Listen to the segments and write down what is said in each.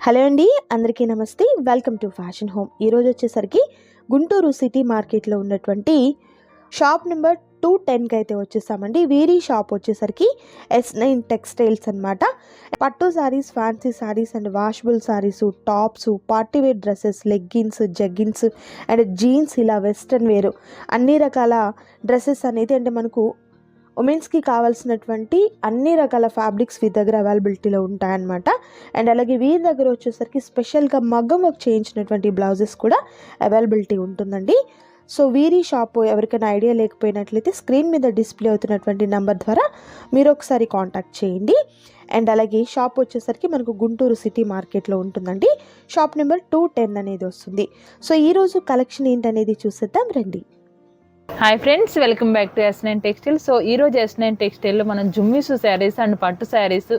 Hello అండి అందరికీ నమస్తే. వెల్కమ్ టు ఫ్యాషన్ హోమ్ ఈరోజు వచ్చేసరికి గుంటూరు సిటీ మార్కెట్లో ఉన్నటువంటి షాప్ నెంబర్ టూ టెన్కి అయితే వచ్చేసామండి. వీరి షాప్ వచ్చేసరికి ఎస్ నైన్ టెక్స్టైల్స్ అనమాట పట్టు saris fancy saris and washable saris tops party wear dresses leggings jeggings and jeans ఇలా వెస్ట్రన్ వేర్ అన్ని రకాల డ్రెస్సెస్ అనేది అంటే మనకు ఉమెన్స్కి కావాల్సినటువంటి అన్ని రకాల ఫ్యాబ్రిక్స్ వీరి దగ్గర అవైలబిలిటీలో ఉంటాయన్నమాట. అండ్ అలాగే వీరి దగ్గర వచ్చేసరికి స్పెషల్గా మగ్గం వర్క్ చేయించినటువంటి బ్లౌజెస్ కూడా అవైలబిలిటీ ఉంటుందండి. సో వీరి షాప్ ఎవరికైనా ఐడియా లేకపోయినట్లయితే స్క్రీన్ మీద డిస్ప్లే అవుతున్నటువంటి నెంబర్ ద్వారా మీరు ఒకసారి కాంటాక్ట్ చేయండి. అండ్ అలాగే షాప్ వచ్చేసరికి మనకు గుంటూరు సిటీ మార్కెట్లో ఉంటుందండి. షాప్ నెంబర్ టూ టెన్ అనేది వస్తుంది. సో ఈరోజు కలెక్షన్ ఏంటనేది చూసేద్దాం రండి. Hi friends welcome back to S nine textile so ఈ రోజు ఎస్ నైన్ టెక్స్టైల్లో మనం జుమ్మిసు శారీస్ అండ్ పట్టు శారీస్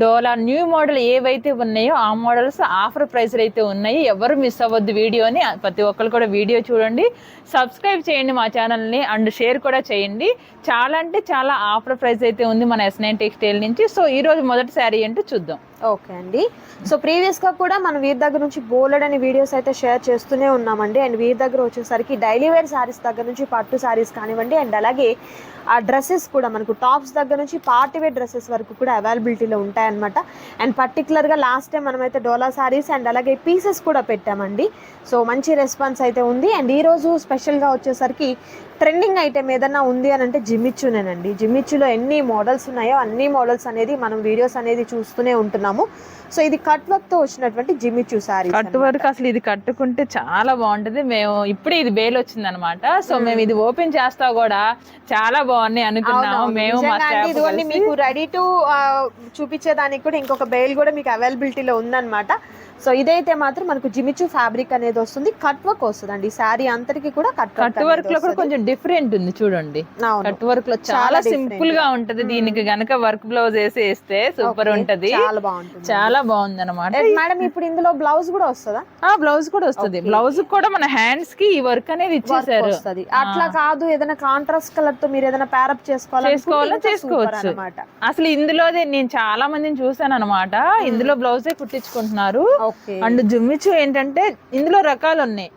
డోలా న్యూ మోడల్ ఏవైతే ఉన్నాయో ఆ మోడల్స్ ఆఫర్ ప్రైస్లు అయితే ఉన్నాయి. ఎవరు మిస్ అవ్వద్దు వీడియోని ప్రతి ఒక్కరు కూడా వీడియో చూడండి. సబ్స్క్రైబ్ చేయండి మా ఛానల్ని అండ్ షేర్ కూడా చేయండి. చాలా అంటే చాలా ఆఫర్ ప్రైస్ అయితే ఉంది మన ఎస్ నైన్ టెక్స్టైల్ నుంచి. సో ఈరోజు మొదటి శారీ ఏంటో చూద్దాం. ఓకే అండి. సో ప్రీవియస్గా కూడా మనం వీరి దగ్గర నుంచి బోలెడ్ అని వీడియోస్ అయితే షేర్ చేస్తూనే ఉన్నామండి. అండ్ వీరి దగ్గర వచ్చేసరికి డైలీ వేర్ శారీస్ దగ్గర నుంచి పట్టు శారీస్ కానివ్వండి. అండ్ అలాగే ఆ డ్రెస్సెస్ కూడా మనకు టాప్స్ దగ్గర నుంచి పార్టీ వేర్ డ్రెస్సెస్ వరకు కూడా అవైలబిలిటీలో ఉంటాయన్నమాట. అండ్ పర్టికులర్గా లాస్ట్ టైం మనమైతే డోలా శారీస్ అండ్ అలాగే పీసెస్ కూడా పెట్టామండి. సో మంచి రెస్పాన్స్ అయితే ఉంది. అండ్ ఈరోజు స్పెషల్గా వచ్చేసరికి ట్రెండింగ్ ఐటెం ఏదన్నా ఉంది అని అంటే జిమ్మిచ్చునేనండి. జిమ్మిచ్చులో ఎన్ని మోడల్స్ ఉన్నాయో అన్ని మోడల్స్ అనేది మనం వీడియోస్ అనేది చూస్తూనే ఉంటున్నాము. సో ఇది కట్ వర్క్తో వచ్చినటువంటి జిమ్మిచ్చు సారీ కట్టు వరకు అసలు ఇది కట్టుకుంటే చాలా బాగుంటది. మేము ఇప్పుడే ఇది బేల్ వచ్చింది అనమాట సో మేము. ఇది ఓపెన్ చేస్తా కూడా చాలా బాగున్నాయి అనుకున్నాము. మేము ఇదిగోండి. మీకు రెడీ టు చూపించేదానికి కూడా ఇంకొక బెయిల్ కూడా మీకు అవైలబిలిటీలో ఉందన్నమాట. సో ఇదైతే మాత్రం మనకు జిమిచు ఫ్యాబ్రిక్ అనేది వస్తుంది. కట్ వర్క్ వస్తుంది శారీ అంతటికి కూడా కట్ కట్ వర్క్లో కూడా కొంచెం డిఫరెంట్ ఉంది చూడండి. కట్ వర్క్లో చాలా సింపుల్గా ఉంటది. దీనికి గనక వర్క్ బ్లౌజ్ వేసి వేస్తే సూపర్ ఉంటది. చాలా బాగుంటుంది. చాలా బాగుంది అనమాట మేడం ఇప్పుడు ఇందులో బ్లౌజ్ కూడా వస్తుందా? ఆ బ్లౌజ్ కూడా వస్తుంది. బ్లౌజ్ కూడా మన హ్యాండ్స్కి ఈ వర్క్ అనేది ఇచ్చేసారు వస్తుంది. అట్లా కాదు. ఏదైనా కాంట్రాస్ట్ కలర్తో మీరు ఏదైనా ప్యారప్ చేసుకోవాలి చేసుకోవాలా చేసుకోవచ్చు. అసలు ఇందులోదే నేను చాలా మందిని చూసాను అనమాట ఇందులో బ్లౌజే కుట్టించుకుంటున్నారు. అండ్ జుమ్మిచ్చు ఏంటంటే ఇందులో రకాలు ఉన్నాయి.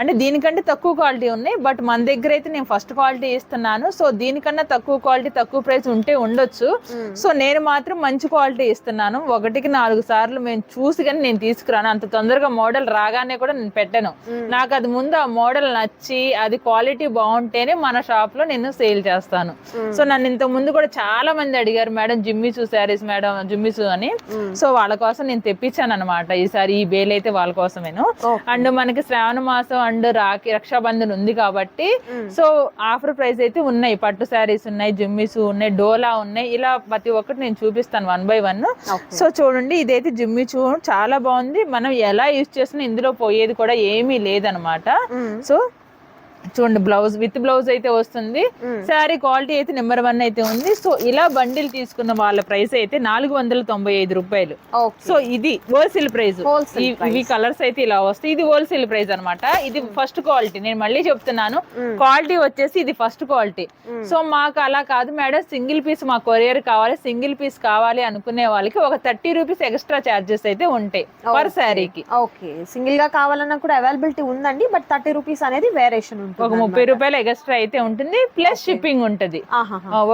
అంటే దీనికంటే తక్కువ క్వాలిటీ ఉన్నాయి బట్ మన దగ్గర అయితే నేను ఫస్ట్ క్వాలిటీ ఇస్తున్నాను. సో దీనికన్నా తక్కువ క్వాలిటీ తక్కువ ప్రైస్ ఉంటే ఉండొచ్చు. సో నేను మాత్రం మంచి క్వాలిటీ ఇస్తున్నాను. ఒకటికి నాలుగు సార్లు మేము చూసి కానీ నేను తీసుకురాను. అంత తొందరగా మోడల్ రాగానే కూడా నేను పెట్టాను. నాకు అది ముందు ఆ మోడల్ నచ్చి అది క్వాలిటీ బాగుంటేనే మన షాప్లో నేను సేల్ చేస్తాను. సో నన్ను ఇంత ముందు కూడా చాలా మంది అడిగారు మేడం జిమ్మిచు శారీస్ మేడం జిమ్మిచు అని. సో వాళ్ళ కోసం నేను తెప్పించాను అనమాట ఈసారి ఈ బేల్ అయితే వాళ్ళ కోసమేను. అండ్ మనకి శ్రావణ మాసం అండ్ రాఖీ రక్షాబంధన్ ఉంది కాబట్టి సో ఆఫర్ ప్రైస్ అయితే ఉన్నాయి. పట్టు శారీస్ ఉన్నాయి జిమ్మిస్ ఉన్నాయి డోలా ఉన్నాయి. ఇలా ప్రతి ఒక్కటి నేను చూపిస్తాను వన్ బై వన్. సో చూడండి ఇదైతే జిమ్మిచు చాలా బాగుంది. మనం ఎలా యూజ్ చేసినా ఇందులో పోయేది కూడా ఏమీ లేదనమాట. సో చూడండి బ్లౌజ్ విత్ బ్లౌజ్ అయితే వస్తుంది. శారీ క్వాలిటీ అయితే నెంబర్ వన్ అయితే ఉంది. సో ఇలా బండిల్ తీసుకున్న వాళ్ళ ప్రైస్ అయితే నాలుగు వందల తొంభై ఐదు రూపాయలు. సో ఇది హోల్సేల్ ప్రైస్ ఇవి కలర్స్ అయితే ఇలా వస్తాయి. ఇది హోల్సేల్ ప్రైస్ అన్నమాట. ఇది ఫస్ట్ క్వాలిటీ నేను మళ్ళీ చెప్తున్నాను. క్వాలిటీ వచ్చేసి ఇది ఫస్ట్ క్వాలిటీ సో మాకు అలా కాదు మేడం. సింగిల్ పీస్ మా కొరియర్ కావాలి. సింగిల్ పీస్ కావాలి అనుకునే వాళ్ళకి ఒక థర్టీ రూపీస్ ఎక్స్ట్రా చార్జెస్ అయితే ఉంటాయి పర్ శారీకి ఓకే సింగిల్గా కావాలన్నా కూడా అవైలబిలిటీ ఉందండి. బట్ థర్టీ రూపీస్ అనేది వేరియేషన్ ఒక ఉంటుంది ముప్పై రూపాయలు ఎక్స్ట్రా అయితే ఉంటుంది ప్లస్ షిప్పింగ్ ఉంటది.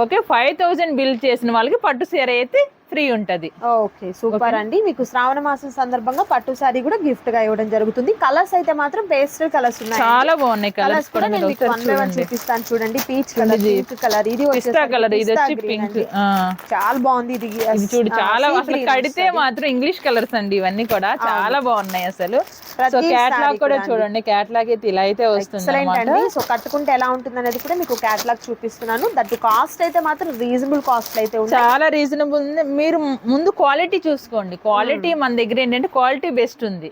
ఓకే ఫైవ్ థౌసండ్ బిల్ చేసిన వాళ్ళకి పట్టు చీర అయితే ఫ్రీ ఉంటది. ఓకే సూపర్ అండి. మీకు శ్రావణ మాసం సందర్భంగా పట్టు సారీ కూడా గిఫ్ట్గా ఇవ్వడం జరుగుతుంది. కలర్స్ అయితే మాత్రం పేస్టల్ కలర్స్ ఉన్నాయి చాలా బాగున్నాయి కలర్స్ కూడా నేను మీకు ఒకసారి వన్ బై వన్ చూడండి. చూపిస్తాను చూడండి. పీచ్ కలర్ పింక్ కలర్ ఇది పిస్తా కలర్ ఇది వచ్చి పింక్. చాలా బాగుంది ఇది. ఇది చూడు చాలా అసలు కడితే. మాత్రం ఇంగ్లీష్ కలర్స్ అండి ఇవన్నీ కూడా. చాలా బాగున్నాయి అసలు. సో saree కూడా చూడండి. క్యాట్లాగ్ అయితే ఇలా అయితే వస్తుంది ఎక్సలెంట్ అనమాట అండి. సో కట్టుకుంటే ఎలా ఉంటుంది అనేది కూడా మీకు క్యాటలాగ్ చూపిస్తున్నాను. దట్ కాస్ట్ అయితే మాత్రం రీజనబుల్ కాస్ట్ అయితే చాలా రీజనబుల్ ఉంది. మీరు ముందు క్వాలిటీ చూసుకోండి. క్వాలిటీ మన దగ్గర ఏంటంటే క్వాలిటీ బెస్ట్ ఉంది.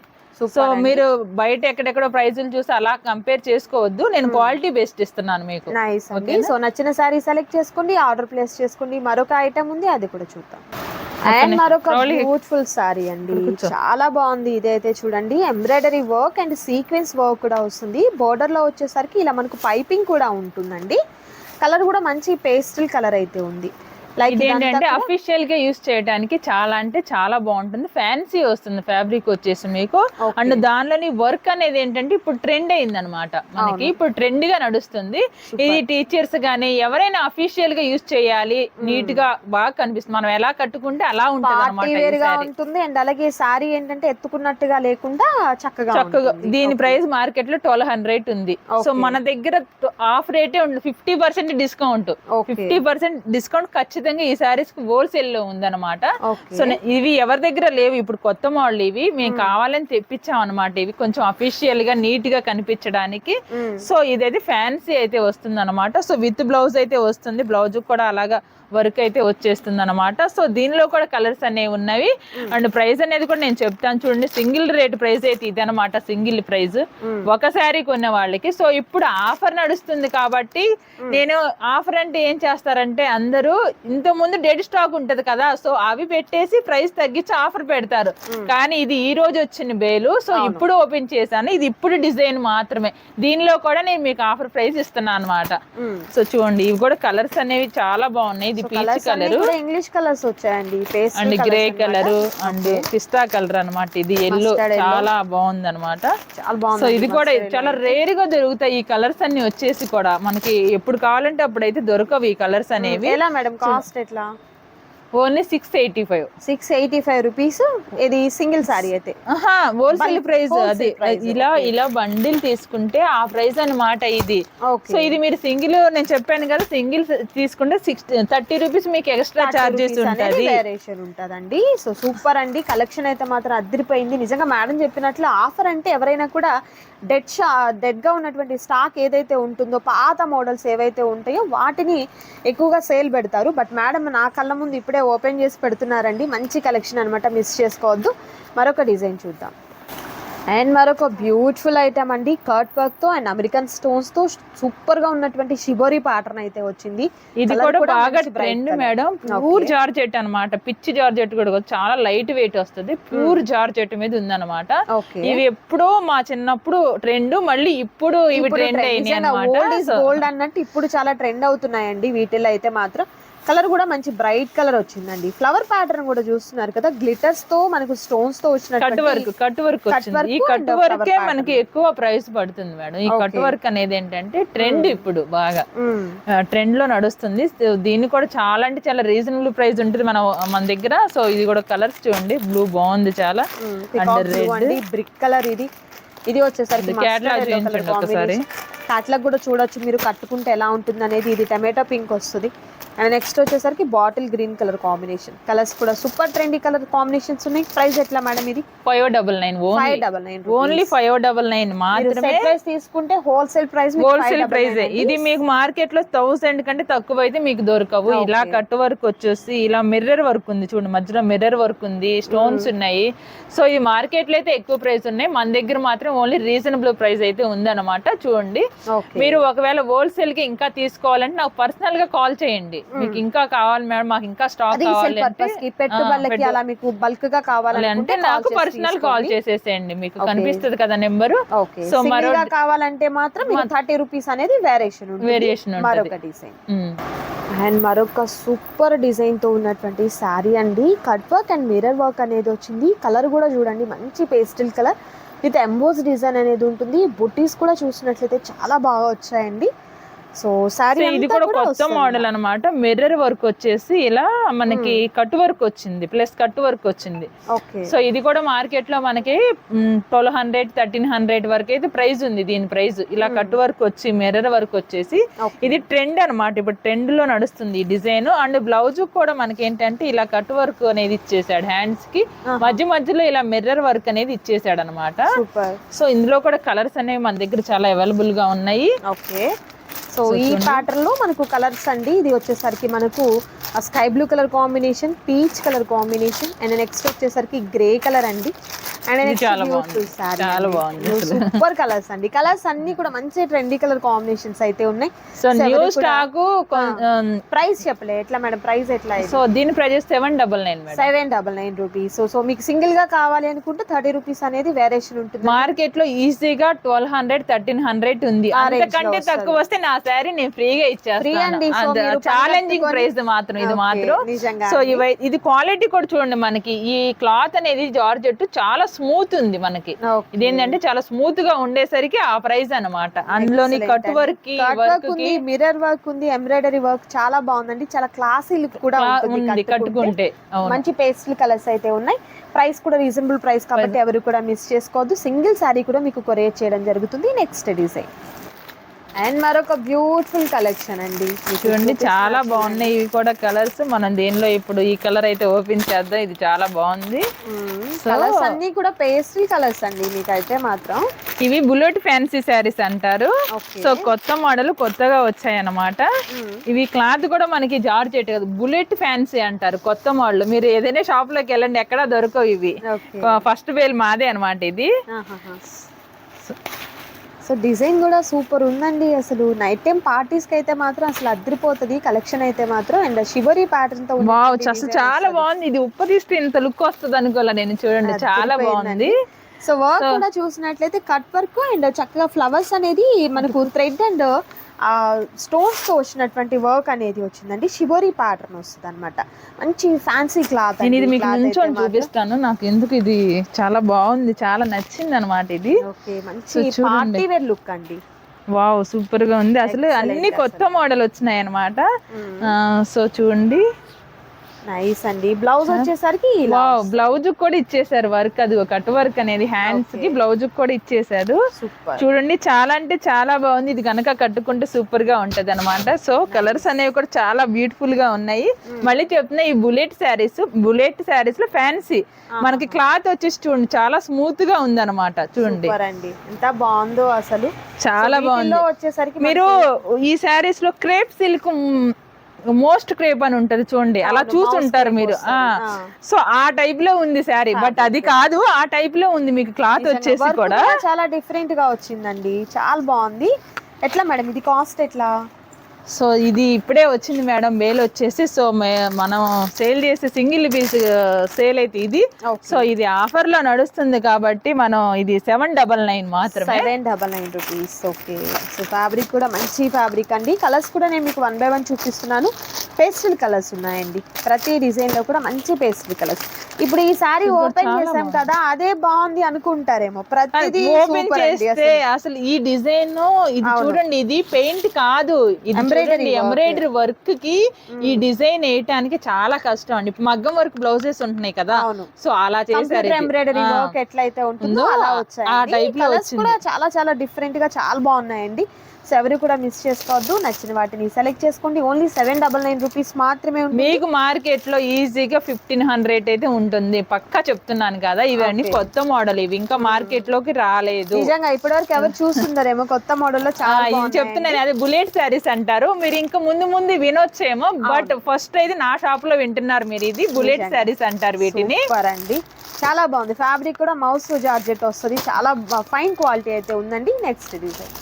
సో మీరు బయట ఎక్కడెక్కడో ప్రైజులు చూసి అలా కంపేర్ చేసుకోవద్దు. నేను క్వాలిటీ బెస్ట్ ఇస్తున్నాను మీకు. నైస్ అండి. సో నచ్చిన సారీ సెలెక్ట్ చేసుకోండి ఆర్డర్ ప్లేస్ చేసుకోండి. మరొక ఐటమ్ ఉంది అది కూడా చూద్దాం. అండ్ మరొక బ్యూటిఫుల్ సారీ అండి. చాలా బాగుంది. ఇదైతే చూడండి. Embroidery work and sequence work కూడా వస్తుంది. బోర్డర్లో వచ్చేసరికి ఇలా మనకు పైపింగ్ కూడా ఉంటుందండి. కలర్ కూడా మంచి పేస్టల్ కలర్ అయితే ఉంది. లైక్ ఇది ఏంటంటే అఫీషియల్గా యూస్ చేయడానికి చాలా అంటే చాలా బాగుంటుంది. ఫ్యాన్సీ వస్తుంది ఫ్యాబ్రిక్ వచ్చేసి మీకు. అండ్ దానిలోని వర్క్ అనేది ఏంటంటే ఇప్పుడు ట్రెండ్ అయింది అనమాట మనకి ఇప్పుడు ట్రెండ్గా నడుస్తుంది ఇది టీచర్స్ గానీ ఎవరైనా అఫీషియల్గా యూస్ చేయాలి నీట్గా బాగా కనిపిస్తుంది. మనం ఎలా కట్టుకుంటే అలా ఉంటుంది. అండ్ అలాగే సారీ ఏంటంటే ఎత్తుకున్నట్టుగా లేకుండా చక్కగా చక్కగా. దీని. ప్రైస్ మార్కెట్లో ట్వెల్వ్ హండ్రెడ్ ఉంది. సో. మన దగ్గర ఆఫ్ రేటే ఉంది fifty percent discount. Fifty percent discount ఖచ్చితంగా ఈ సారీస్కి హోల్సేల్లో ఉందన్నమాట. సో ఇవి ఎవరి దగ్గర లేవు. ఇప్పుడు కొత్త మోడల్ ఇవి. మేము కావాలని తెప్పించాం అనమాట ఇవి. కొంచెం అఫీషియల్గా నీట్గా కనిపించడానికి. సో ఇదైతే ఫ్యాన్సీ అయితే వస్తుంది అనమాట సో విత్ బ్లౌజ్ అయితే వస్తుంది. బ్లౌజ్ కూడా అలాగా వర్క్ అయితే వచ్చేస్తుంది అనమాట సో దీనిలో కూడా కలర్స్ అనేవి ఉన్నవి. అండ్ ప్రైస్ అనేది కూడా నేను చెప్తాను చూడండి సింగిల్ రేట్ ప్రైస్ అయితే ఇది అనమాట సింగిల్ ప్రైస్. ఒక శారీ కొన్న వాళ్ళకి. సో ఇప్పుడు ఆఫర్ నడుస్తుంది కాబట్టి నేను ఆఫర్ అంటే ఏం చేస్తారంటే అందరూ ఇంత ముందు డెడ్ స్టాక్ ఉంటది కదా సో అవి పెట్టేసి ప్రైస్ తగ్గించి ఆఫర్ పెడతారు. కానీ ఇది ఈ రోజు వచ్చిన బేలు. సో ఇప్పుడు ఓపెన్ చేశాను. ఇది ఇప్పుడు డిజైన్ మాత్రమే. దీనిలో కూడా నేను మీకు ఆఫర్ ప్రైస్ ఇస్తున్నాను అనమాట. సో చూడండి ఇవి కూడా కలర్స్ అనేవి చాలా బాగున్నాయి. ఇది పీచ్ కలర్. ఇంగ్లీష్ కలర్స్ వచ్చాయండి. అండ్ గ్రే కలర్ అండ్ పిస్తా కలర్ అన్నమాట. ఇది ఎల్లో. చాలా బాగుంది అనమాట చాలా సో ఇది కూడా చాలా రేర్గా దొరుకుతాయి ఈ కలర్స్ అన్ని వచ్చేసి కూడా. మనకి ఎప్పుడు కావాలంటే అప్పుడైతే దొరకవు ఈ కలర్స్ అనేవి. ఎలా మేడం కాస్ట్ ఎట్లా? Only six eighty five six eighty five rupees ఇది సింగిల్ సారీ అయితే హోల్సేల్ ప్రైస్ అది. ఇలా ఇలా బండిల్ తీసుకుంటే ఆ ప్రైస్ అన్నమాట ఇది. సో ఇది మీరు సింగిల్ నేను చెప్పాను కదా సింగిల్ తీసుకుంటే సిక్స్ థర్టీ రూపీస్ మీకు ఎక్స్ట్రా చార్జెస్ ఉంటది. వేరియేషన్ ఉంటదండి. సో సూపర్ అండి. కలెక్షన్ అయితే మాత్రం అదిరిపోయింది నిజంగా మేడం చెప్పినట్లు ఆఫర్ అంటే ఎవరైనా కూడా డెడ్ షా డెడ్గా ఉన్నటువంటి స్టాక్ ఏదైతే ఉంటుందో పాత మోడల్స్ ఏవైతే ఉంటాయో వాటిని ఎక్కువగా సేల్ పెడతారు. బట్ మేడం నా కళ్ళ ముందు ఇప్పుడే ఓపెన్ చేసి పెడుతున్నారండి. మంచి కలెక్షన్ అన్నమాట మిస్ చేసుకోవద్దు. మరొక డిజైన్ చూద్దాం. అండ్ మరొక బ్యూటిఫుల్ ఐటమ్ అండి. కర్ట్ వర్క్తో అండ్ అమెరికన్ స్టోన్స్తో సూపర్గా ఉన్నటువంటి షిబోరి ప్యాటర్న్ అయితే వచ్చింది. ఇది కూడా బాగా ట్రెండ్. మేడం. ప్యూర్ జార్జెట్ అన్నమాట. పిచ్చి జార్జెట్ కూడా చాలా లైట్ వెయిట్ వస్తుంది. ప్యూర్ జార్జెట్ మీద ఉందన్నమాట. ఓకే ఇవి ఎప్పుడో మా చిన్నప్పుడు ట్రెండ్ మళ్ళీ ఇప్పుడు ఇవి ట్రెండ్ అయినాయి అనమాట గోల్డ్ అన్నట్టు ఇప్పుడు చాలా ట్రెండ్ అవుతున్నాయండి. వీటిలో అయితే మాత్రం కలర్ కూడా మంచి బ్రైట్ కలర్ వచ్చిందండి. ఫ్లవర్ ప్యాటర్న్ కూడా చూస్తున్నారు కదా గ్లిటర్స్తో మనకు స్టోన్స్తో కట్ వర్క్ కట్ వర్క్ ఈ కట్ వర్కే. మనకి ఎక్కువ ప్రైస్ పడుతుంది మేడం. ఈ కట్. వర్క్ అనేది ఏంటంటే ట్రెండ్ ఇప్పుడు బాగా. ట్రెండ్లో నడుస్తుంది. దీన్ని కూడా చాలా అంటే చాలా రీజనబుల్ ప్రైస్ ఉంటుంది మన మన దగ్గర. సో ఇది కూడా కలర్స్ చూడండి. బ్లూ బాగుంది చాలా. బ్రిక్ కలర్ ఇది. ఇది వచ్చేసరికి కాట్లాగ్ కూడా చూడొచ్చు. మీరు కట్టుకుంటే ఎలా ఉంటుంది అనేది ఇది టమాటో పింక్ వస్తుంది. అండ్ నెక్స్ట్ వచ్చేసరికి bottle green colour combination. Colours కూడా సూపర్ ట్రెండీ కలర్ కాంబినేషన్స్ ఉన్నాయి. ప్రైస్ ఎట్లా మేడం ఇది? Five double nine five double nine only five double nine మాత్రమే. ప్రైస్ తీసుకుంటే హోల్సేల్ ప్రైస్ హోల్సేల్ ప్రైస్ ఇది మీకు మార్కెట్లో థౌసండ్ కంటే తక్కువ అయితే మీకు దొరకవు. ఇలా కట్ వర్క్ వచ్చేసి ఇలా మిర్రర్ వర్క్ ఉంది చూడండి మధ్యలో మిర్రర్ వర్క్ ఉంది స్టోన్స్ ఉన్నాయి. సో ఇది మార్కెట్లో అయితే ఎక్కువ ప్రైస్ ఉన్నాయి. మన దగ్గర మాత్రం ఓన్లీ రీజనబుల్ ప్రైస్ అయితే ఉందన్నమాట. చూడండి. ఓకే మీరు ఒకవేళ హోల్సేల్కి ఇంకా తీసుకోవాలంటే నాకు పర్సనల్గా కాల్ చేయండి. మీకు ఇంకా కావాలి మేడం మాకు ఇంకా స్టాక్ కావాలి అంటే పెట్టుబడులకి అలా మీకు బల్క్గా అంటే కావాలంటే నాకు పర్సనల్ కాల్ చేసేసేయండి. మీకు కనిపిస్తుంది కదా నెంబరు సో మరో కావాలంటే మాత్రం థర్టీ రూపీస్ అనేది వేరియేషన్ వేరియేషన్ మరొక డిజైన్ అండ్ మరొక సూపర్ డిజైన్తో ఉన్నటువంటి శారీ అండి. Cut work and mirror work అనేది వచ్చింది. కలర్ కూడా చూడండి. మంచి pastel colour with emboss design అనేది ఉంటుంది. బుట్టీస్ కూడా చూసినట్లయితే చాలా బాగా వచ్చాయండి. సో శారీ సో ఇది కూడా కొత్త మోడల్ అన్నమాట. మిర్రర్ వర్క్ వచ్చేసి ఇలా మనకి కట్ వర్క్ వచ్చింది ప్లస్ కట్ వర్క్ వచ్చింది. సో ఇది కూడా మార్కెట్లో మనకి ట్వెల్వ్ హండ్రెడ్ థర్టీన్ హండ్రెడ్ వరకు అయితే ప్రైస్ ఉంది దీని ప్రైస్ ఇలా కట్ వర్క్ వచ్చి మిర్రర్ వర్క్ వచ్చేసి. ఇది ట్రెండ్ అన్నమాట. ఇప్పుడు ట్రెండ్లో నడుస్తుంది ఈ డిజైన్ అండ్ బ్లౌజ్ కూడా మనకి ఏంటంటే ఇలా కట్ వర్క్ అనేది ఇచ్చేసాడు హ్యాండ్స్కి. మధ్య మధ్యలో ఇలా మిర్రర్ వర్క్ అనేది ఇచ్చేసాడు అనమాట సో ఇందులో కూడా కలర్స్ అనేవి మన దగ్గర చాలా అవైలబుల్గా ఉన్నాయి. ఓకే సో ఈ ప్యాటర్న్లో మనకు కలర్స్ అండి. ఇది వచ్చేసరికి మనకు sky blue colour combination peach colour combination and next వచ్చేసరికి గ్రే కలర్ అండి. అండ్. సూపర్ కలర్స్ అండి. కలర్స్ అన్ని కూడా మంచి ట్రెండీ కలర్ కాంబినేషన్స్ అయితే ఉన్నాయి. సో న్యూ స్టాక్ ప్రైస్ చెప్పలే. ఎట్లా మేడం ప్రైస్ ఎట్లా సో దీని prices seven double nine seven double nine rupees so so మీకు సింగిల్గా కావాలి అనుకుంటే థర్టీ రూపీస్ అనేది వేరియేషన్ ఉంటుంది. మార్కెట్లో ఈజీగా ట్వెల్వ్ హండ్రెడ్ థర్టీన్ హండ్రెడ్ ఉంది. అంతకంటే. తక్కువ వస్తే నా శారీ నేను ఫ్రీగా మీరు ఛాలెంజింగ్ ప్రైస్ మాత్రం ఇది మాత్రం. సో. ఇవి ఇది క్వాలిటీ కూడా చూడండి మనకి ఈ క్లాత్ అనేది జార్జెట్ చాలా స్మూత్ ఉంది మనకి. Okay. ఇదేంటంటే చాలా స్మూత్గా ఉండేసరికి ఆ ప్రైస్ అన్నమాట. అందులోని కట్. వర్క్కి వర్క్ మిర్రర్ వర్క్ ఉంది ఎంబ్రాయిడరీ వర్క్ చాలా బాగుందండి. చాలా క్లాసీ లుక్ కూడా ఉంది కట్టుకుంటే. మంచి పేస్టల్ కలర్స్ అయితే ఉన్నాయి. ప్రైస్ కూడా రీజనబుల్ ప్రైస్ కాబట్టి ఎవరు కూడా మిస్ చేసుకోవద్దు. సింగిల్ శారీ కూడా మీకు కొరియర్ చేయడం జరుగుతుంది. నెక్స్ట్ డిజైన్ అండ్ మరొక బ్యూటిఫుల్ కలెక్షన్ అండి. చూడండి చాలా. బాగున్నాయి. ఇవి కూడా కలర్స్ మనం దేనిలో ఇప్పుడు ఈ కలర్ అయితే ఓపెన్ చేద్దాం. ఇది చాలా బాగుంది. కలర్స్ అన్ని కూడా పేస్టల్ కలర్స్ అండి మీకైతే మాత్రం. ఇవి బుల్లెట్ ఫ్యాన్సీ శారీస్ అంటారు. సో కొత్త మోడల్ కొత్తగా వచ్చాయి అన్నమాట ఇవి క్లాత్ కూడా మనకి జార్జెట్ కదా బుల్లెట్ ఫ్యాన్సీ అంటారు కొత్త మోడల్. మీరు ఏదైనా షాప్లోకి వెళ్ళండి ఎక్కడ దొరకవు ఇవి. ఫస్ట్ వేల్ మాదే అన్నమాట ఇది. సో డిజైన్ కూడా సూపర్ ఉందండి. అసలు నైట్ టైం పార్టీస్కి అయితే మాత్రం అసలు అదిరిపోతుంది కలెక్షన్ అయితే మాత్రం అండ్ షివరీ ప్యాటర్న్తో అసలు చాలా. బాగుంది. ఇది ఉప్పు తీస్తే ఇంత లుక్ వస్తుంది అనుకోలే నేను చూడండి. చాలా బాగుంది. సో వర్క్ కూడా చూసినట్లయితే కట్ వర్క్ అండ్ చక్కగా ఫ్లవర్స్ అనేది మనకు థ్రెడ్ అండ్ ఆ స్టోన్స్తో వచ్చినటువంటి వర్క్ అనేది వచ్చిందండి. షివోరీ ప్యాటర్న్ వస్తుంది అనమాట మంచి ఫ్యాన్సీ క్లాత్ నేను ఇది మీకు నుంచొని చూపిస్తాను. నాకు ఎందుకు ఇది చాలా బాగుంది చాలా నచ్చింది అనమాట ఇది. ఓకే మంచి. పార్టీ వేర్ లుక్ అండి. వావ్ సూపర్గా ఉంది. అసలు అన్ని కొత్త మోడల్ వచ్చినాయి అనమాట సో చూడండి. నైస్ అండి. బ్లౌజ్ వచ్చేసరికి బ్లౌజ్ కూడా ఇచ్చేసారు వర్క్ అది కట్ వర్క్ అనేది హ్యాండ్స్కి బ్లౌజ్ కూడా ఇచ్చేసారు చూడండి చాలా అంటే చాలా బాగుంది. ఇది కనుక కట్టుకుంటే సూపర్గా ఉంటది అనమాట సో కలర్స్ అనేవి కూడా చాలా బ్యూటిఫుల్గా ఉన్నాయి. మళ్ళీ చెప్తున్నా ఈ బుల్లెట్ శారీస్ బుల్లెట్ శారీస్లో ఫ్యాన్సీ మనకి క్లాత్ వచ్చేసి చూడండి చాలా స్మూత్గా ఉంది అనమాట చూడండి ఎంత బాగుందో అసలు. చాలా బాగుంది. వచ్చేసరికి మీరు ఈ శారీస్లో క్రేప్ సిల్క్ మోస్ట్ క్రేప్ అని ఉంటది చూడండి. అలా అవును, చూసి mouse ఉంటారు crepe మీరు. సో ఆ టైప్లో ఉంది శారీ. బట్ అది కాదు ఆ టైప్లో ఉంది మీకు క్లాత్ వచ్చేసి కూడా. చాలా డిఫరెంట్గా వచ్చిందండి. చాలా బాగుంది. ఎట్లా మేడం? ఇది కాస్ట్ ఎట్లా? సో ఇది ఇప్పుడే వచ్చింది మేడం వేలు వచ్చేసి సో మనం సేల్ చేసే సింగిల్ పీస్ సేల్ అయితే ఇది. సో ఇది ఆఫర్లో నడుస్తుంది కాబట్టి మనం ఇది సెవెన్ డబల్ నైన్ మాత్రమే. Seven double nine rupees okay. So fabric కూడా మంచి ఫ్యాబ్రిక్ అండి. కలర్స్ కూడా నేను మీకు వన్ బై వన్ చూపిస్తున్నాను. పేస్టల్ కలర్స్ ఉన్నాయండి. ప్రతి డిజైన్లో కూడా మంచి పేస్టల్ కలర్స్. ఇప్పుడు ఈ సారీ ఓపెన్ చేసాం కదా అదే బాగుంది అనుకుంటారేమో. ప్రతిదీ ఓపెన్ చేస్తే అసలు. ఈ డిజైన్ ఇది చూడండి ఇది పెయింట్ కాదు. ఇది Work. ఎంబ్రాయిడరీ వర్క్కి ఈ డిజైన్ వేయటానికి చాలా కష్టం అండి మగ్గం వర్క్ బ్లౌజెస్ ఉంటున్నాయి కదా. సో అలా చేశారు. ఎంబ్రాయిడరీ ఆ. వర్క్ ఎట్లయితే ఉంటుందో అలా ఆ వచ్చాయి లో కలర్స్ వచ్చింది. కూడా చాలా చాలా డిఫరెంట్గా చాలా బాగున్నాయండి సో ఎవరు కూడా మిస్ చేసుకోవద్దు. నచ్చిన వాటిని సెలెక్ట్ చేసుకోండి. Only seven double nine rupees మాత్రమే మీకు మార్కెట్లో ఈజీగా ఫిఫ్టీన్ హండ్రెడ్ అయితే ఉంటుంది. పక్కా చెప్తున్నాను కదా ఇవన్నీ కొత్త మోడల్ ఇవి. ఇంకా మార్కెట్లోకి రాలేదు. నిజంగా ఇప్పటివరకు ఎవరు చూస్తుందరేమో కొత్త మోడల్లో చాలా చెప్తున్నాను అదే బుల్లెట్ శారీస్ అంటారు. మీరు ఇంకా ముందు ముందు వినొచ్చేమో బట్ ఫస్ట్ అయితే నా షాప్లో వింటున్నారు మీరు ఇది. బుల్లెట్ శారీస్ అంటారు వీటిని. అండి చాలా బాగుంది. ఫ్యాబ్రిక్ కూడా మౌస్ జార్జెట్ వస్తుంది. చాలా ఫైన్ క్వాలిటీ అయితే ఉందండి. నెక్స్ట్ డిజైన్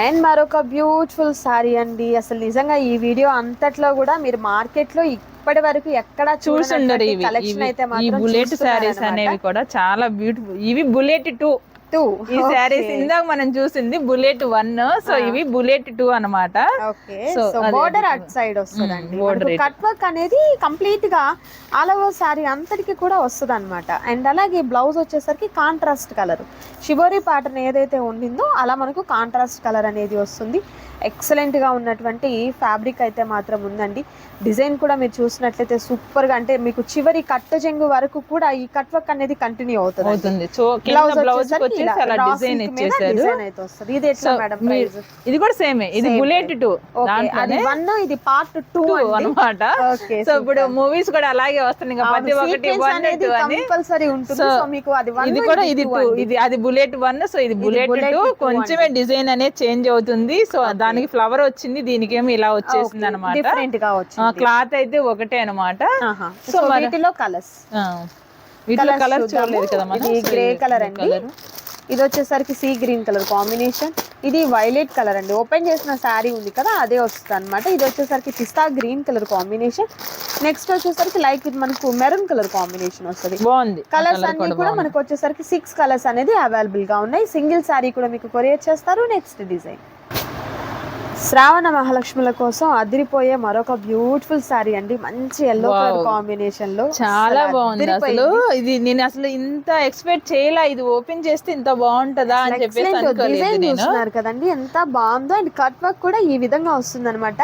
అండ్ మరొక బ్యూటిఫుల్ సారీ అండి. అసలు నిజంగా ఈ వీడియో అంతట్లో కూడా మీరు మార్కెట్లో ఇప్పటి వరకు ఎక్కడ చూసుండరు ఇవి. కలెక్షన్ అయితే బుల్లెట్ శారీస్ అనేవి కూడా చాలా బ్యూటిఫుల్. ఇవి బుల్లెట్ టూ. టూ. ఈ శారీస్ ఇందాక మనం చూసింది బుల్లెట్ వన్ సో ఇవి bullet two So, so border. At side వస్తుందండి. కట్ వర్క్ అనేది కంప్లీట్గా ఆల్ ఓవర్ సారీ అంతటికి కూడా వస్తుంది అనమాట అండ్ అలాగే బ్లౌజ్ వచ్చేసరికి కాంట్రాస్ట్ కలర్ షిబోరి ప్యాటర్న్ ఏదైతే ఉండిందో అలా మనకు కాంట్రాస్ట్ కలర్ అనేది వస్తుంది. ఎక్సలెంట్గా ఉన్నటువంటి ఫ్యాబ్రిక్ అయితే మాత్రం ఉందండి. డిజైన్ కూడా మీరు చూసినట్లయితే సూపర్గా అంటే మీకు చివరి కట్టు చెంగు వరకు కూడా ఈ కట్ వర్క్ అనేది కంటిన్యూ అవుతుంది. అలా డిజైన్ ఇచ్చేసారు. ఇది ఎట్లా సో మేడం మీరు- ప్రైస్? ఇది కూడా సేమే. ఇది బుల్లెట్ టూ అది వన్ ఇది పార్ట్ టూ అన్నమాట. సో ఇప్పుడు మూవీస్ కూడా అలాగే వస్తున్నాయి. ఇంకా ప్రతి ఒక్కటి వన్ అనేది టూ అని. కంపల్సరీ ఉంటుంది. So, సో మీకు అది వన్ ఇది కూడా ఇది టూ ఇది అది బుల్లెట్ వన్. సో ఇది బుల్లెట్ టూ. కొంచెమే డిజైన్ అనేది చేంజ్ అవుతుంది. సో దానికి ఫ్లవర్ వచ్చింది. దీనికి ఏమో ఇలా వచ్చేసింది అనమాట డిఫరెంట్గా వచ్చింది. క్లాత్ అయితే ఒకటే అనమాట. సో వీటిలో కలర్స్ వీటిలో కలర్. చూడలేదు కదా గ్రే కలర్ అండి. ఇది వచ్చేసరికి సీ గ్రీన్ కలర్ కాంబినేషన్ ఇది వైలెట్ కలర్ అండి. ఓపెన్ చేసిన శారీ ఉంది కదా అదే వస్తుంది అనమాట ఇది వచ్చేసరికి పిస్తా గ్రీన్ కలర్ కాంబినేషన్ నెక్స్ట్ వచ్చేసరికి లైక్ ఇది మనకు మెరూన్ కలర్ కాంబినేషన్ వస్తుంది. బాగుంది. కలర్స్ అన్ని కూడా. మనకు వచ్చేసరికి సిక్స్ కలర్స్ అనేది అవైలబుల్గా ఉన్నాయి. సింగిల్ శారీ కూడా మీకు కొరియర్ చేస్తారు. నెక్స్ట్ డిజైన్ శ్రావణ మహాలక్ష్ముల కోసం అదిరిపోయే మరొక బ్యూటిఫుల్ శారీ అండి. మంచి ఎల్లో కలర్. కాంబినేషన్లో చాలా బాగుంది అసలు. ఇది నేను అసలు ఇంత ఎక్స్పెక్ట్ చేయలే. ఇది ఓపెన్ చేస్తే ఇంత బాగుంటదా అని చెప్పేసి డిజైన్ చూస్తున్నారు కదండి. ఎంత బాగుందో అండ్ కట్ వర్క్ కూడా ఈ విధంగా వస్తుంది అనమాట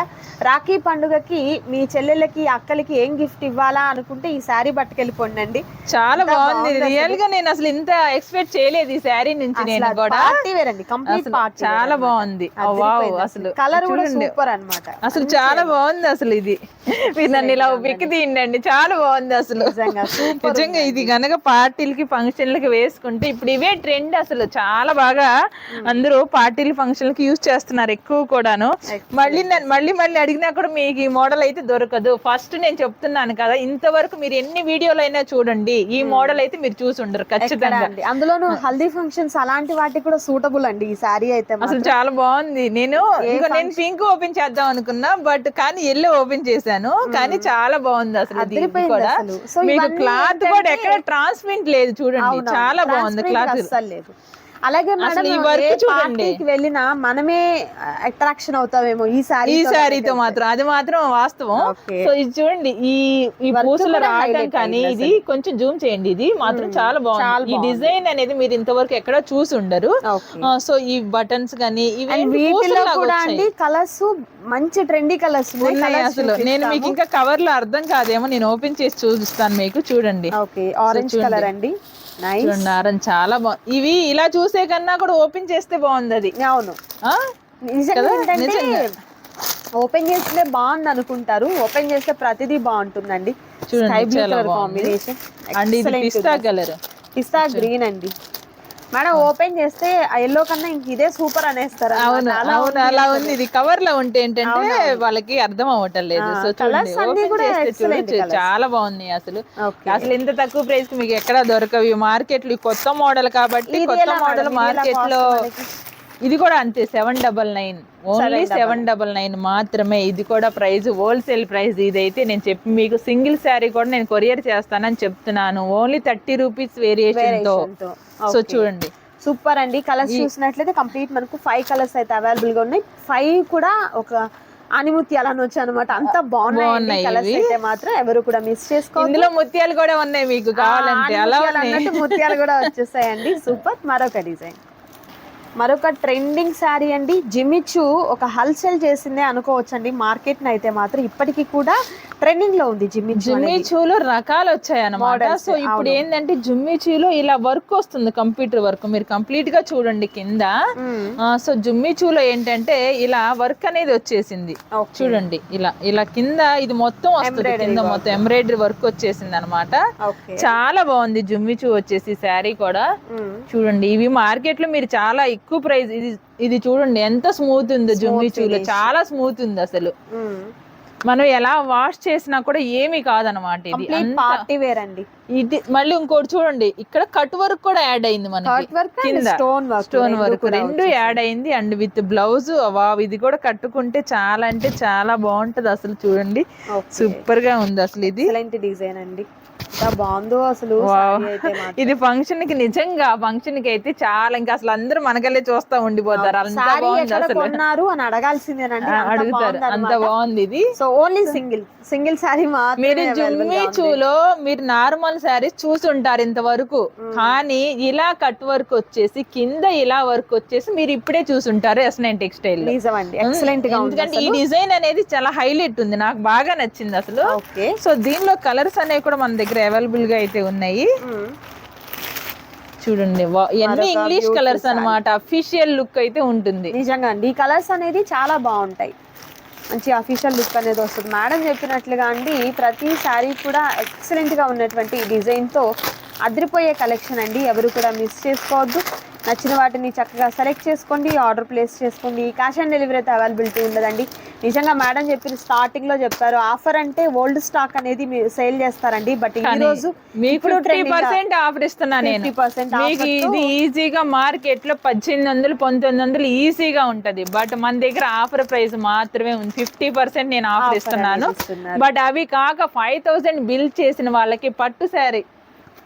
రాఖీ పండుగకి మీ చెల్లెళ్ళకి అక్కలకి ఏం గిఫ్ట్ ఇవ్వాలా అనుకుంటే ఈ శారీ పట్టుకెళ్ళిపోండి అండి చాలా బాగుంది. రియల్గా నేను అసలు ఇంత ఎక్స్పెక్ట్ చేయలేదు ఈ శారీ నుంచి నేను కూడా. పార్టీ కంప్లీట్ చాలా బాగుంది. అసలు. కలర్ కూడా. సూపర్ అన్నమాట. అసలు చాలా బాగుంది అసలు ఇది. మీరు నన్ను ఇలా పిక్కి తీయండి చాలా బాగుంది అసలు. నిజంగా ఇది గనక పార్టీలకి ఫంక్షన్లకి వేసుకుంటే ఇప్పుడు ఇవే ట్రెండ్ అసలు. చాలా బాగా అందరూ పార్టీలు ఫంక్షన్లకి యూజ్ చేస్తున్నారు ఎక్కువ కూడాను. మళ్ళీ నేను మళ్ళీ మళ్ళీ అడిగినా కూడా మీకు ఈ మోడల్ అయితే దొరకదు. ఫస్ట్ నేను చెప్తున్నాను కదా ఇంతవరకు మీరు ఎన్ని వీడియోలు అయినా చూడండి ఈ మోడల్ అయితే మీరు చూసి ఉండరు ఖచ్చితంగా. అందులోనూ హల్దీ ఫంక్షన్స్ అలాంటి వాటికి కూడా సూటబుల్ అండి ఈ శారీ అయితే అసలు. చాలా బాగుంది. నేను ఇంకా నేను పింక్ ఓపెన్ చేద్దాం అనుకున్నా బట్ కానీ ఎల్లో ఓపెన్ చేశాను. కానీ చాలా బాగుంది అసలు కూడా. మీకు క్లాత్ కూడా ఎక్కడ ట్రాన్స్మిట్ లేదు చూడండి. చాలా బాగుంది క్లాత్. లేదు. అలాగే మేడం ఈ చూడండి. వెళ్ళినా మనమే అట్రాక్షన్ అవుతామేమో ఈ శారీ ఈ శారీతో మాత్రం అది మాత్రం వాస్తవం. సో ఇది చూడండి ఈ ఈ పూసల రావడం కానీ ఇది కొంచెం జూమ్ చేయండి ఇది మాత్రం చాలా బాగుంది. ఈ. డిజైన్ అనేది మీరు ఇంతవరకు ఎక్కడ చూసి ఉండరు. సో ఈ బటన్స్ కానీ ఇవి వీటిలో కూడా అండి కలర్స్ మంచి ట్రెండీ కలర్స్ ఉన్నాయి అసలు. నేను మీకు ఇంకా కవర్లో అర్థం కాదేమో నేను ఓపెన్ చేసి చూపిస్తాను మీకు చూడండి. Okay orange. కలర్ అండి. చూడండి ఆరెంజ్ చాలా బాగుంది ఇవి ఇలా చూసే కన్నా కూడా ఓపెన్ చేస్తే బాగుంది అది అవును. ఓపెన్ చేస్తే బాగుంది అనుకుంటారు ఓపెన్ చేస్తే ప్రతిదీ బాగుంటుంది చూడండి. కాంబినేషన్ అండ్ ఇది పిస్తా కలర్. పిస్తా గ్రీన్ అండి. మేడం ఓపెన్ చేస్తే ఎల్లో కన్నా ఇంక ఇదే సూపర్ అనేస్తారు అవును అవును అలా ఉంది. ఇది కవర్లో ఉంటే ఏంటంటే వాళ్ళకి అర్థం అవ్వటం లేదు. సో చూడండి. చాలా బాగున్నాయి అసలు. అసలు ఇంత తక్కువ ప్రైస్కి మీకు ఎక్కడ దొరకవు. మార్కెట్లో కొత్త మోడల్ కాబట్టి కొత్త మోడల్ మార్కెట్లో? ఇది కూడా అంతే seven double nine only seven double nine మాత్రమే. ఇది కూడా ప్రైస్ హోల్సేల్ ప్రైస్ ఇదైతే నేను చెప్పి మీకు సింగిల్ శారీ కూడా నేను కొరియర్ చేస్తానని చెప్తున్నాను. ఓన్లీ థర్టీ రూపీస్ వేరియేషన్తో. సో. చూడండి. సూపర్ అండి. కలర్స్ చూసినట్లయితే కంప్లీట్ మనకు ఫైవ్ కలర్స్ అయితే అవైలబుల్గా ఉన్నాయి. ఫైవ్ కూడా ఒక ఆనిముత్యాలు అనొచ్చు అనమాట అంత బాగున్నాయి కలర్స్. అయితే మాత్రం ఎవరు కూడా మిస్ చేసుకోవద్దు. ఇందులో ముత్యాలు కూడా ఉన్నాయి మీకు కావాలంటే. అలా ముత్యాలు కూడా వచ్చేసాయండి. సూపర్ మరొక డిజైన్ మరొక ట్రెండింగ్ శారీ అండి. జిమిచు ఒక హల్చల్ చేసిందే అనుకోవచ్చండి. మార్కెట్ని అయితే మాత్రం ఇప్పటికీ కూడా ట్రెండింగ్లో ఉంది జిమిచు జుమ్మిచూలో రకాలు వచ్చాయి అనమాట సో ఇప్పుడు ఏంటంటే జుమ్మిచూలో ఇలా వర్క్ వస్తుంది కంప్యూటర్ వర్క్. మీరు కంప్లీట్గా చూడండి కింద. సో జుమ్మిచూలో ఏంటంటే ఇలా వర్క్ అనేది వచ్చేసింది. చూడండి ఇలా ఇలా కింద ఇది మొత్తం వస్తుంది. కింద మొత్తం ఎంబ్రాయిడరీ వర్క్ వచ్చేసింది అనమాట చాలా బాగుంది జుమ్మిచూ వచ్చేసి శారీ కూడా. చూడండి ఇవి మార్కెట్లో మీరు చాలా ఎక్కువ ప్రైస్ ఇది ఇది చూడండి ఎంత స్మూత్ ఉందో జుమ్మిచూలో చాలా. స్మూత్ ఉంది అసలు. మనం ఎలా వాష్ చేసినా కూడా ఏమీ కాదనమాట ఇది. పార్టీ వేర్ అండి. ఇది మళ్ళీ ఇంకోటి చూడండి ఇక్కడ కట్ వర్క్ కూడా యాడ్ అయింది మనకి. వర్క్ కింద స్టోన్ వర్క్ స్టోన్ వర్క్ రెండు యాడ్ అయింది అండ్ విత్ బ్లౌజ్ వావ్ ఇది కూడా కట్టుకుంటే చాలా అంటే చాలా బాగుంటది అసలు చూడండి. సూపర్గా ఉంది అసలు ఇది. డిజైన్ అండి. బాగుందో అసలు. ఇది ఫంక్షన్కి నిజంగా ఫంక్షన్కి అయితే చాలా ఇంకా అసలు అందరూ మనకల్లే చూస్తా ఉండిపోతారు. అంత బాగుంది అసలు. కొన్నారు అని అడగాల్సిందేనండి. అడుగుతారు. అంత బాగుంది ఇది. So only single single sari మీరు మాత్రమే జుమ్మి చూలో మీరు నార్మల్ శారీస్ చూసి ఉంటారు ఇంతవరకు కానీ ఇలా కట్ వర్క్ వచ్చేసి కింద ఇలా వర్క్ వచ్చేసి మీరు ఇప్పుడే చూసుంటారు ఎస్ నైన్ టెక్స్టైల్ ఎక్సలెంట్గా ఎందుకంటే ఈ డిజైన్ అనేది చాలా హైలైట్ ఉంది. నాకు బాగా నచ్చింది అసలు. సో దీనిలో కలర్స్ అనేవి కూడా మన దగ్గర అవైలబుల్గా అయితే ఉన్నాయి. చూడండి ఇవన్నీ ఇంగ్లీష్ కలర్స్ అన్నమాట. అఫీషియల్ లుక్ అయితే ఉంటుంది. నిజంగా అండి. ఈ కలర్స్ అనేది చాలా బాగుంటాయి. మంచి అఫీషియల్ లుక్ అనేది వస్తుంది. మేడం చెప్పినట్లుగా అండి ప్రతి శారీ కూడా ఎక్సలెంట్గా ఉన్నటువంటి డిజైన్తో అదిరిపోయే కలెక్షన్ అండి. ఎవరు కూడా మిస్ చేసుకోవద్దు. నచ్చిన వాటిని చక్కగా సెలెక్ట్ చేసుకోండి ఆర్డర్ ప్లేస్ చేసుకోండి. క్యాష్ ఆన్ డెలివరీ అయితే అవైలబిలిటీ ఉండదండి. నిజంగా మేడం చెప్పిన స్టార్టింగ్లో చెప్పారు ఆఫర్ అంటే ఓల్డ్ స్టాక్ అనేది మీరు సేల్ చేస్తారండి. బట్ ఈ రోజు ఇప్పుడు పర్సెంట్ ఆఫర్ ఇస్తున్నా నేను. 50% మీకు offer తో- ఇది ఈజీగా మార్కెట్లో పద్దెనిమిది వందలు పంతొమ్మిది వందలు ఈజీగా ఉంటది. బట్ మన దగ్గర ఆఫర్ ప్రైస్ మాత్రమే ఉంది. ఫిఫ్టీ పర్సెంట్ నేను ఆఫర్ ఇస్తున్నాను. బట్ అవి కాక ఫైవ్ థౌసండ్ బిల్ చేసిన వాళ్ళకి పట్టు శారీ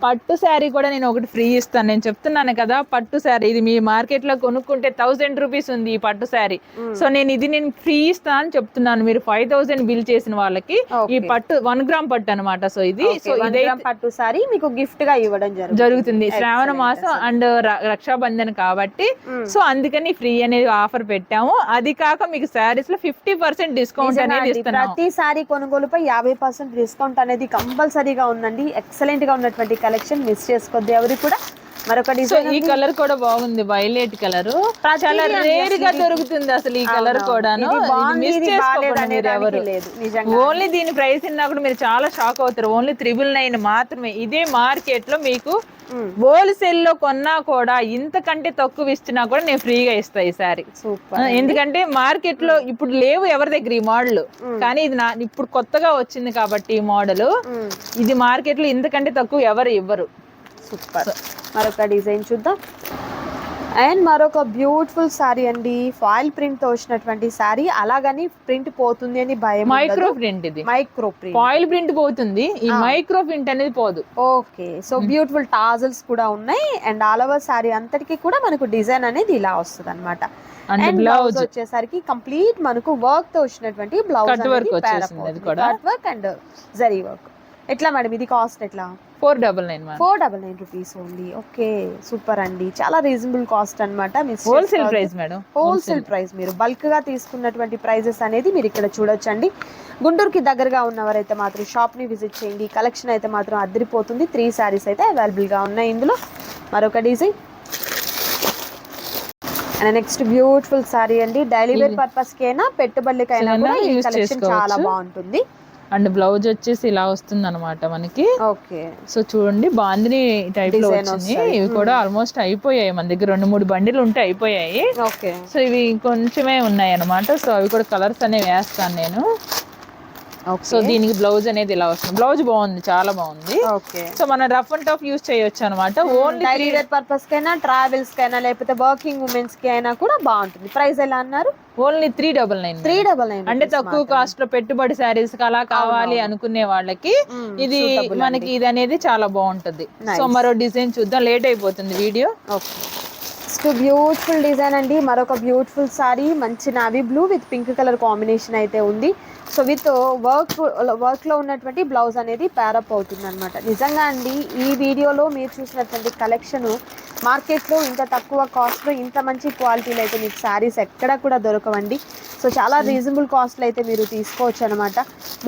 పట్టు శారీ కూడా నేను ఒకటి ఫ్రీ ఇస్తాను. నేను చెప్తున్నాను కదా పట్టు శారీ. ఇది మీ మార్కెట్లో కొనుక్కుంటే థౌసండ్ రూపీస్ ఉంది ఈ పట్టు శారీ. సో నేను ఇది నేను ఫ్రీ ఇస్తాను అని చెప్తున్నాను. మీరు ఫైవ్ థౌసండ్ బిల్ చేసిన వాళ్ళకి ఈ. పట్టు వన్ గ్రామ్ పట్టు అనమాట సో ఇది. సో ఇదే పట్టు సారీ మీకు గిఫ్ట్గా ఇవ్వడం జరుగుతుంది. శ్రావణ మాసం అండ్ రక్షాబంధన్ కాబట్టి. సో అందుకని ఫ్రీ అనేది ఆఫర్ పెట్టాము. అది కాక మీకు శారీస్లో ఫిఫ్టీ పర్సెంట్ డిస్కౌంట్ అనేది ఇస్తున్నాం ప్రతి సారీ కొనుగోలుపై యాభై పర్సెంట్ డిస్కౌంట్ అనేది కంపల్సరీగా ఉందండి. ఎక్సలెంట్గా ఉన్నటువంటి కలెక్షన్ మిస్ చేసుకోవద్దు. ఎవరు కూడా మరొక డిజైన్ ఈ కలర్ కూడా బాగుంది. వైలెట్ కలర్ చాలా రేర్గా దొరుకుతుంది అసలు ఈ కలర్ కూడాను. లేదు ఓన్లీ దీని ప్రైస్ ఇన్నప్పుడు మీరు చాలా షాక్ అవుతారు. ఓన్లీ త్రిబుల్ నైన్ మాత్రమే. ఇదే మార్కెట్లో మీకు హోల్సేల్లో కొన్నా కూడా ఇంతకంటే తక్కువ ఇచ్చినా కూడా నేను ఫ్రీగా ఇస్తా ఈ సారీ. సూపర్ ఎందుకంటే మార్కెట్లో ఇప్పుడు లేవు ఎవరి దగ్గర ఈ మోడల్. కానీ ఇది నా ఇప్పుడు కొత్తగా వచ్చింది కాబట్టి ఈ మోడల్. ఇది మార్కెట్లో ఇంతకంటే తక్కువ ఎవరు ఇవ్వరు. సూపర్. మరొక డిజైన్ చూద్దాం. అండ్ మరొక బ్యూటిఫుల్ సారీ అండి. ఫాయిల్ ప్రింట్తో వచ్చినటువంటి సారీ. అలాగని ప్రింట్ పోతుంది అని భయం మైక్రో ప్రింట్ ఇది. మైక్రో ప్రింట్ ఫాయిల్ ప్రింట్ పోతుంది. ఈ మైక్రో ప్రింట్ అనేది పోదు. ఓకే. సో బ్యూటిఫుల్ టాజల్స్ కూడా ఉన్నాయి. అండ్ ఆల్ ఓవర్ సారీ అంతటికి కూడా మనకు డిజైన్ అనేది ఇలా వస్తుంది అనమాట అండ్ బ్లౌజ్ వచ్చేసరికి కంప్లీట్ మనకు వర్క్తో వచ్చినటువంటి blouse. Cut work and zari work ఎట్లా మేడం? ఇది కాస్ట్ ఎట్లా? Four double nine four double nine rupees only. Okay super అండి. చాలా రీజనబుల్ కాస్ట్ అనమాట wholesale price madam wholesale price మీరు బల్క్గా తీసుకున్నటువంటి ప్రైజెస్ అనేది మీరు ఇక్కడ చూడొచ్చండి. గుంటూరుకి దగ్గరగా ఉన్నవారైతే మాత్రం షాప్ని విజిట్ చేయండి. కలెక్షన్ అయితే మాత్రం అదిరిపోతుంది త్రీ శారీస్ అయితే అవైలబుల్గా ఉన్నాయి ఇందులో. మరొక design. And next beautiful sari అండి. డైలీ వేర్ పర్పస్కి అయినా పెట్టుబడులకైనా అయినా కూడా ఈ కలెక్షన్ చాలా. బాగుంటుంది. అండ్ బ్లౌజ్ వచ్చేసి ఇలా వస్తుంది అనమాట మనకి. ఓకే. సో చూడండి బాందిని టైప్లో వచ్చింది. ఇవి కూడా ఆల్మోస్ట్ అయిపోయాయి మన దగ్గర. రెండు మూడు బండిలు ఉంటే అయిపోయాయి. ఓకే. సో ఇవి కొంచెమే ఉన్నాయి అనమాట సో అవి కూడా కలర్స్ అనేవి వేస్తాను నేను. సో దీనికి బ్లౌజ్ అనేది ఇలా వస్తుంది. బ్లౌజ్ బాగుంది చాలా బాగుంది. సో మనం రఫ్ అండ్ టఫ్ యూస్ చేయొచ్చు అనమాట ఓన్లీ డైలీ పర్పస్ కైనా ట్రావెల్స్ కైనా లేకపోతే వర్కింగ్ ఉమెన్స్కి అయినా కూడా బాగుంటుంది. ప్రైస్ ఎలా అన్నారు? Only three double nine three double nine అంటే తక్కువ కాస్ట్లో పెట్టుబడి శారీస్ అలా కావాలి అనుకునే వాళ్ళకి ఇది మనకి ఇది అనేది చాలా బాగుంటది. సో మరో డిజైన్ చూద్దాం. లేట్ అయిపోతుంది video okay next beautiful design అండి. మరొక బ్యూటిఫుల్ సారీ మంచి navy blue with pink colour combination అయితే ఉంది. సో విత్ వర్క్ వర్క్లో ఉన్నటువంటి బ్లౌజ్ అనేది ప్యారప్ అవుతుంది అనమాట నిజంగా అండి ఈ వీడియోలో మీరు చూసినటువంటి కలెక్షను మార్కెట్లో ఇంత తక్కువ కాస్ట్లో ఇంత మంచి క్వాలిటీలో అయితే మీకు శారీస్ ఎక్కడ కూడా దొరకవండి. సో చాలా రీజనబుల్ కాస్ట్లో అయితే మీరు తీసుకోవచ్చు అనమాట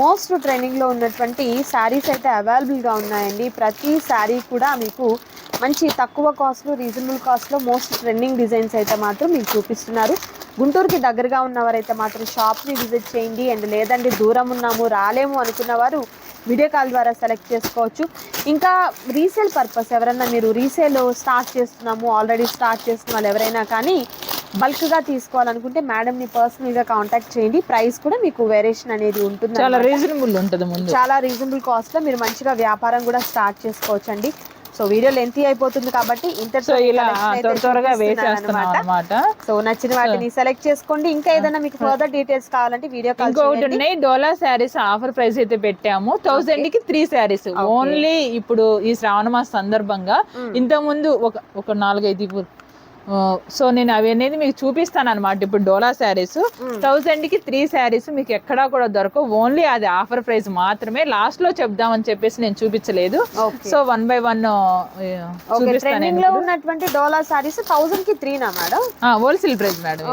మోస్ట్ ట్రెండింగ్లో ఉన్నటువంటి శారీస్ అయితే అవైలబుల్గా ఉన్నాయండి. ప్రతి శారీ కూడా మీకు మంచి తక్కువ కాస్ట్లో రీజనబుల్ కాస్ట్లో మోస్ట్ ట్రెండింగ్ డిజైన్స్ అయితే మాత్రం మీకు చూపిస్తున్నారు. గుంటూరుకి దగ్గరగా ఉన్నవారైతే మాత్రం షాప్ని విజిట్ చేయండి. అండ్ లేదండి దూరం ఉన్నాము రాలేము అనుకున్న వారు వీడియో కాల్ ద్వారా సెలెక్ట్ చేసుకోవచ్చు. ఇంకా రీసేల్ పర్పస్ ఎవరైనా మీరు రీసేల్ స్టార్ట్ చేస్తున్నాము ఆల్రెడీ స్టార్ట్ చేస్తున్న వాళ్ళు ఎవరైనా కానీ బల్క్గా తీసుకోవాలనుకుంటే మేడంని పర్సనల్గా కాంటాక్ట్ చేయండి. ప్రైస్ కూడా మీకు వేరియేషన్ అనేది ఉంటుంది చాలా రీజనబుల్ ఉంటది చాలా రీజనబుల్ కాస్ట్లో మీరు మంచిగా వ్యాపారం కూడా స్టార్ట్ చేసుకోవచ్చు అండి సో వీడియో లెంతీ అయిపోతుంది కాబట్టి సో ఇలా త్వర త్వరగా అనమాట సో నచ్చిన వాటిని సెలెక్ట్ చేసుకోండి. ఇంకా ఏదైనా మీకు ఫర్దర్ డీటెయిల్స్ కావాలంటే వీడియో కాల్ ఇంకొకటి ఉన్నాయి. డోలా శారీస్ ఆఫర్ ప్రైస్ అయితే పెట్టాము. థౌసండ్కి త్రీ శారీస్ ఓన్లీ ఇప్పుడు ఈ శ్రావణ మాస సందర్భంగా ఇంత ముందు ఒక ఒక నాలుగైదు సో నేను అవి అనేది మీకు చూపిస్తాను అనమాట ఇప్పుడు డోలా శారీస్ థౌసండ్కి త్రీ శారీస్ మీకు ఎక్కడా కూడా దొరకవు. ఓన్లీ అది ఆఫర్ ప్రైస్ మాత్రమే. లాస్ట్లో చెప్దామని చెప్పేసి నేను చూపించలేదు. సో వన్ బై వన్లో ఉన్నటువంటి డోలా సారీస్ థౌసండ్కి త్రీనా madam? Wholesale price madam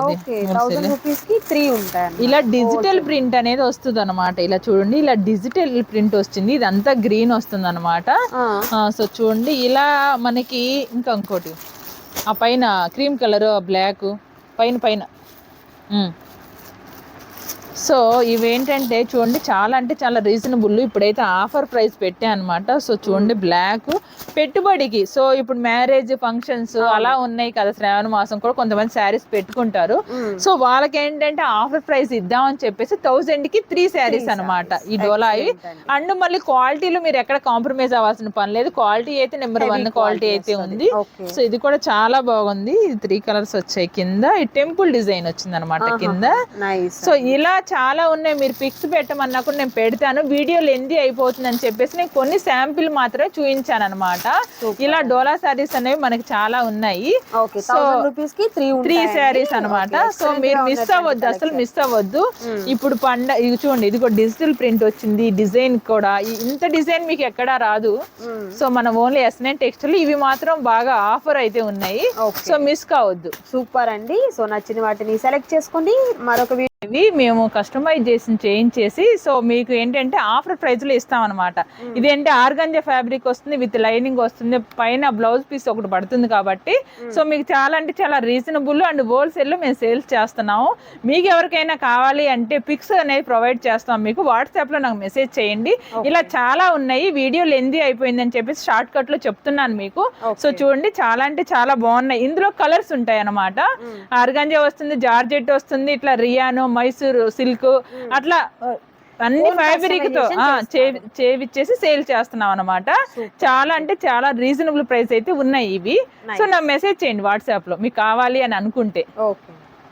three ఉంటాయి ఇలా డిజిటల్ ప్రింట్ అనేది వస్తుంది అనమాట ఇలా చూడండి ఇలా డిజిటల్ ప్రింట్ వస్తుంది ఇదంతా గ్రీన్ వస్తుంది అనమాట సో చూడండి ఇలా మనకి ఇంకా ఇంకోటి ఆ పైన క్రీమ్ కలరు బ్లాక్ పైన పైన ఉమ్. సో ఇవేంటంటే చూడండి చాలా అంటే చాలా రీజనబుల్ ఇప్పుడైతే ఆఫర్ ప్రైస్ పెట్టా అనమాట సో చూడండి బ్లాక్ పెట్టుబడికి. సో ఇప్పుడు మ్యారేజ్ ఫంక్షన్స్ అలా ఉన్నాయి కదా శ్రావణ మాసం కూడా కొంతమంది శారీస్ పెట్టుకుంటారు. సో వాళ్ళకి ఏంటంటే ఆఫర్ ప్రైస్ ఇద్దామని చెప్పేసి థౌజండ్కి త్రీ శారీస్ అన్నమాట ఈ డోలాయి అండ్. మళ్ళీ క్వాలిటీలో మీరు ఎక్కడ కాంప్రమైజ్ అవ్వాల్సిన పని లేదు. క్వాలిటీ అయితే నెంబర్ వన్ క్వాలిటీ అయితే ఉంది. సో ఇది కూడా చాలా బాగుంది. త్రీ కలర్స్ వచ్చాయి కింద ఈ టెంపుల్ డిజైన్ వచ్చింది అనమాట కింద. సో ఇలా చాలా ఉన్నాయి. మీరు పిక్స్ పెట్టమన్నా కూడా నేను పెడతాను. వీడియో లెంది అయిపోతుంది అని చెప్పేసి నేను కొన్ని శాంపిల్ మాత్రమే చూపించాను అనమాట ఇలా డోలా శారీస్ అనేవి మనకి చాలా ఉన్నాయి. రూపీస్కి త్రీ త్రీ శారీస్ అన్నమాట. సో మీరు మిస్ అవ్వద్దు. అసలు మిస్ అవ్వద్దు. ఇప్పుడు పండ ఇది చూడండి ఇది కూడా డిజిటల్ ప్రింట్ వచ్చింది. డిజైన్ కూడా ఇంత డిజైన్ మీకు ఎక్కడా రాదు. సో మనం ఓన్లీ ఎస్ నైన్ టెక్స్టైల్ ఇవి మాత్రం బాగా ఆఫర్ అయితే ఉన్నాయి. సో మిస్ కావద్దు. సూపర్ అండి. సో నచ్చిన వాటిని సెలెక్ట్ చేసుకోండి. మరొక ఇవి మేము కస్టమైజ్ చేసి చేయించేసి సో మీకు ఏంటంటే ఆఫర్ ప్రైస్లో ఇస్తాం అనమాట ఇది అంటే ఆర్గంజా ఫ్యాబ్రిక్ వస్తుంది విత్ లైనింగ్ వస్తుంది పైన బ్లౌజ్ పీస్ ఒకటి పడుతుంది కాబట్టి సో మీకు చాలా అంటే చాలా రీజనబుల్ అండ్ హోల్సేల్లో మేము సేల్స్ చేస్తున్నాము. మీకు ఎవరికైనా కావాలి అంటే పిక్స్ అనేది ప్రొవైడ్ చేస్తాం మీకు. వాట్సాప్లో నాకు మెసేజ్ చేయండి. ఇలా చాలా ఉన్నాయి. వీడియో లెంది అయిపోయిందని చెప్పేసి షార్ట్ కట్లో చెప్తున్నాను మీకు. సో చూడండి చాలా అంటే చాలా బాగున్నాయి. ఇందులో కలర్స్ ఉంటాయి అన్నమాట ఆర్గంజా వస్తుంది జార్జెట్ వస్తుంది ఇట్లా రియాను మైసూరు సిల్క్ అట్లా అన్ని ఫ్యాబ్రిక్తో customization ఆ, చే- చేవిచ్చేసి సేల్ చేస్తున్నాం అనమాట చాలా అంటే చాలా రీజనబుల్ ప్రైస్ అయితే ఉన్నాయి ఇవి. సో నాకు మెసేజ్ చేయండి వాట్సాప్లో మీకు కావాలి అని అనుకుంటే. ఓకే.